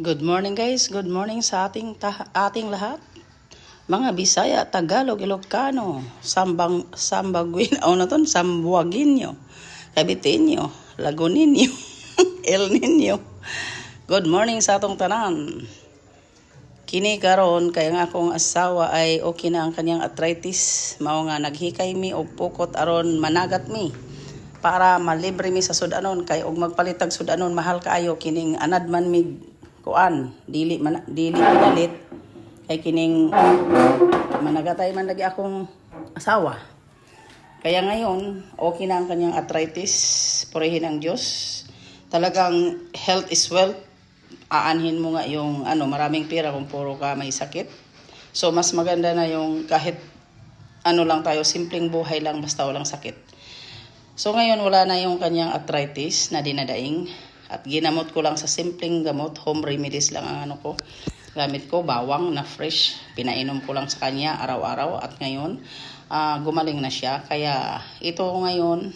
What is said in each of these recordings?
Good morning guys, good morning sa ating ating lahat. Mga Bisaya, Tagalog, Ilocano, Sambang Sambaguin, o na ton, Sambuaginyo, Caviteño, Laguninyo, El Nino. Good morning sa atong tanan. Kini karon kay nga akong asawa ay okay na ang kanyang arthritis, mao nga naghikay mi og pukot aron managat mi para malibre mi sa sudanon kay og magpalitag sudanon mahal kaayo kining anad man mi kuan dili man dili pinalit kay kining managatay man lagi akong asawa. Kaya ngayon okay na ang kanyang arthritis purihin ang Diyos. Talagang health is wealth. Aanhin mo nga yung ano maraming pera kung puro ka may sakit. So mas maganda na yung kahit ano lang tayo simpleng buhay lang basta walang sakit. So ngayon wala na yung kanyang arthritis na dinadaing at ginamot ko lang sa simpleng gamot, home remedies lang ang ano ko. Gamit ko bawang na fresh, pinainom ko lang sa kanya araw-araw at ngayon ah, gumaling na siya. Kaya ito ngayon,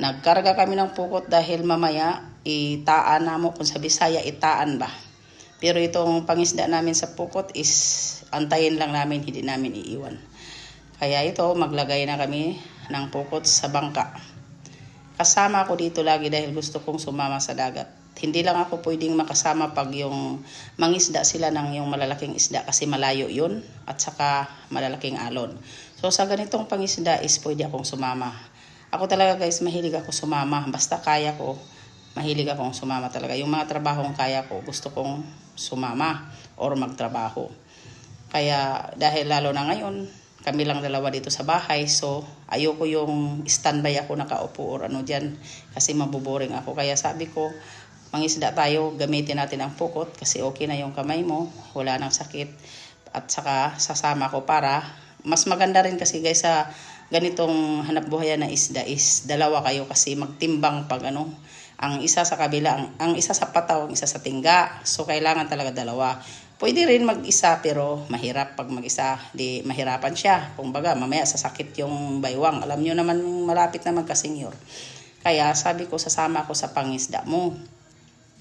nagkarga kami ng pukot dahil mamaya itaan na mo kung sa Bisaya itaan ba. Pero itong pangisda namin sa pukot is antayin lang namin, hindi namin iiwan. Kaya ito, maglagay na kami ng pukot sa bangka. Kasama ako dito lagi dahil gusto kong sumama sa dagat. Hindi lang ako pwedeng makasama pag yung mangisda sila ng yung malalaking isda kasi malayo yun at saka malalaking alon. So sa ganitong pangisda is pwede akong sumama. Ako talaga guys, mahilig ako sumama. Basta kaya ko, mahilig akong sumama talaga. Yung mga trabahong kaya ko, gusto kong sumama or magtrabaho. Kaya dahil lalo na ngayon, kami lang dalawa dito sa bahay. So, ayoko yung standby ako nakaupo or ano dyan kasi mabuboring ako. Kaya sabi ko, mangisda tayo, gamitin natin ang pukot kasi okay na yung kamay mo, wala nang sakit. At saka sasama ko para, mas maganda rin kasi guys sa ganitong hanap buhayan na isda is dalawa kayo kasi magtimbang pag ano, ang isa sa kabila, ang, ang isa sa pataw, ang isa sa tingga. So, kailangan talaga dalawa. Pwede rin mag-isa pero mahirap pag mag-isa. Di mahirapan siya. Kung baga, mamaya sasakit yung baywang. Alam nyo naman malapit na magkasenyor. Kaya sabi ko, sasama ako sa pangisda mo.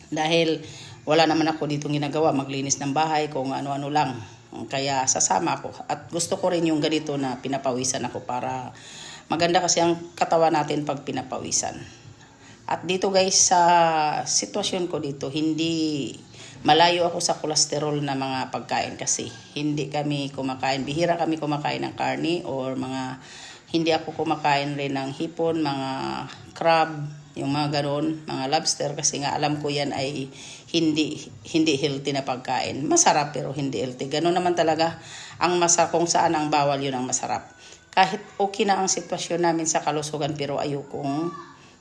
Dahil wala naman ako dito ginagawa, maglinis ng bahay, kung ano-ano lang. Kaya sasama ako. At gusto ko rin yung ganito na pinapawisan ako para maganda kasi ang katawan natin pag pinapawisan. At dito guys, sa sitwasyon ko dito, hindi malayo ako sa kolesterol na mga pagkain kasi hindi kami kumakain, bihira kami kumakain ng karni or mga hindi ako kumakain rin ng hipon, mga crab, yung mga ganon, mga lobster kasi nga alam ko yan ay hindi hindi healthy na pagkain. Masarap pero hindi healthy. Ganon naman talaga ang masa kung saan ang bawal yun ang masarap. Kahit okay na ang sitwasyon namin sa kalusugan pero ayokong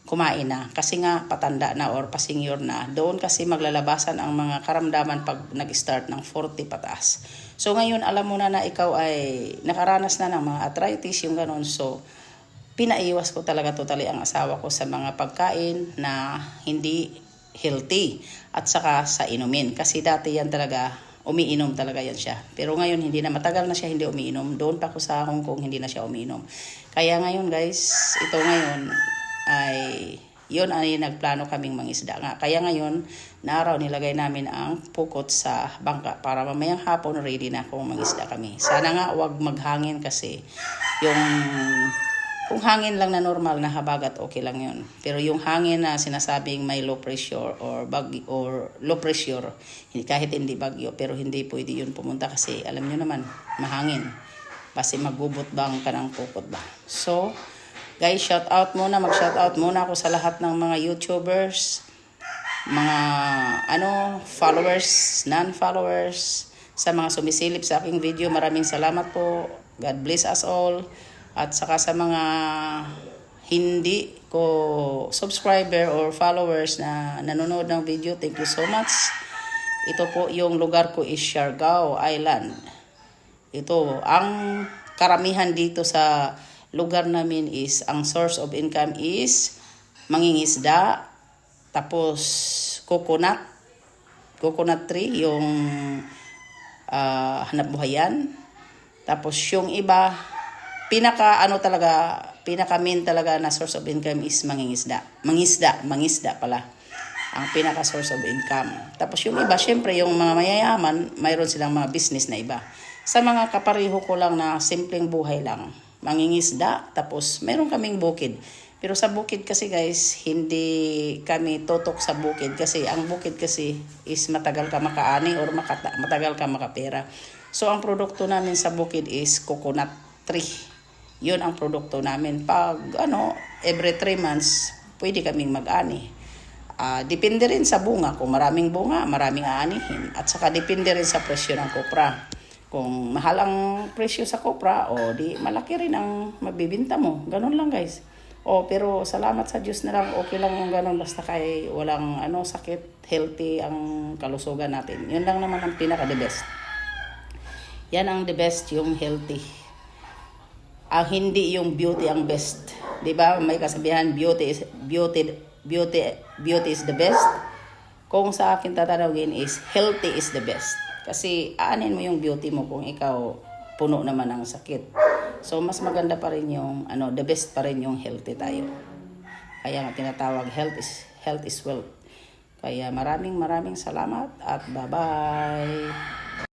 kumain na kasi nga patanda na or pasenior na doon kasi maglalabasan ang mga karamdaman pag nag-start ng 40 pataas so ngayon alam mo na na ikaw ay nakaranas na ng mga arthritis yung ganon so pinaiwas ko talaga totally ang asawa ko sa mga pagkain na hindi healthy at saka sa inumin kasi dati yan talaga umiinom talaga yan siya. Pero ngayon hindi na matagal na siya hindi umiinom. Doon pa ako sa Hong Kong hindi na siya umiinom. Kaya ngayon guys, ito ngayon ay yun ay nagplano kaming mangisda nga. Kaya ngayon, na nilagay namin ang pukot sa bangka para mamayang hapon ready na kung mangisda kami. Sana nga wag maghangin kasi yung kung hangin lang na normal na habagat okay lang yun. Pero yung hangin na sinasabing may low pressure or bagyo or low pressure, kahit hindi bagyo pero hindi pwede yun pumunta kasi alam nyo naman, mahangin. Kasi magbubot bang ka ng pukot ba. So, Guys, shout out muna, mag-shout out muna ako sa lahat ng mga YouTubers, mga ano, followers, non-followers, sa mga sumisilip sa aking video. Maraming salamat po. God bless us all. At saka sa mga hindi ko subscriber or followers na nanonood ng video, thank you so much. Ito po yung lugar ko is Siargao Island. Ito, ang karamihan dito sa lugar namin is, ang source of income is mangingisda, tapos coconut, coconut tree, yung ah, hanap buhayan. Tapos yung iba, pinaka ano talaga, pinaka main talaga na source of income is mangingisda. Mangisda, mangisda pala. ang pinaka source of income. Tapos yung iba, syempre yung mga mayayaman, mayroon silang mga business na iba. Sa mga kapareho ko lang na simpleng buhay lang, mangingisda, tapos meron kaming bukid. Pero sa bukid kasi guys, hindi kami totok sa bukid kasi ang bukid kasi is matagal ka makaani or makata- matagal ka makapera. So ang produkto namin sa bukid is coconut tree. Yun ang produkto namin. Pag ano, every 3 months, pwede kaming mag-ani. Ah, depende rin sa bunga. Kung maraming bunga, maraming aanihin. At saka depende rin sa presyo ng kopra. Kung mahal ang presyo sa kopra, o di malaki rin ang mabibinta mo. Ganun lang guys. O pero salamat sa Diyos na lang, okay lang yung ganun basta kay walang ano sakit, healthy ang kalusugan natin. Yun lang naman ang pinaka the best. Yan ang the best yung healthy. Ang hindi yung beauty ang best. 'Di ba? May kasabihan beauty is beauty beauty beauty is the best. Kung sa akin tatanungin is healthy is the best. Kasi aanin mo yung beauty mo kung ikaw puno naman ng sakit. So mas maganda pa rin yung ano the best pa rin yung healthy tayo. Kaya nga tinatawag health is health is wealth. Kaya maraming maraming salamat at bye-bye.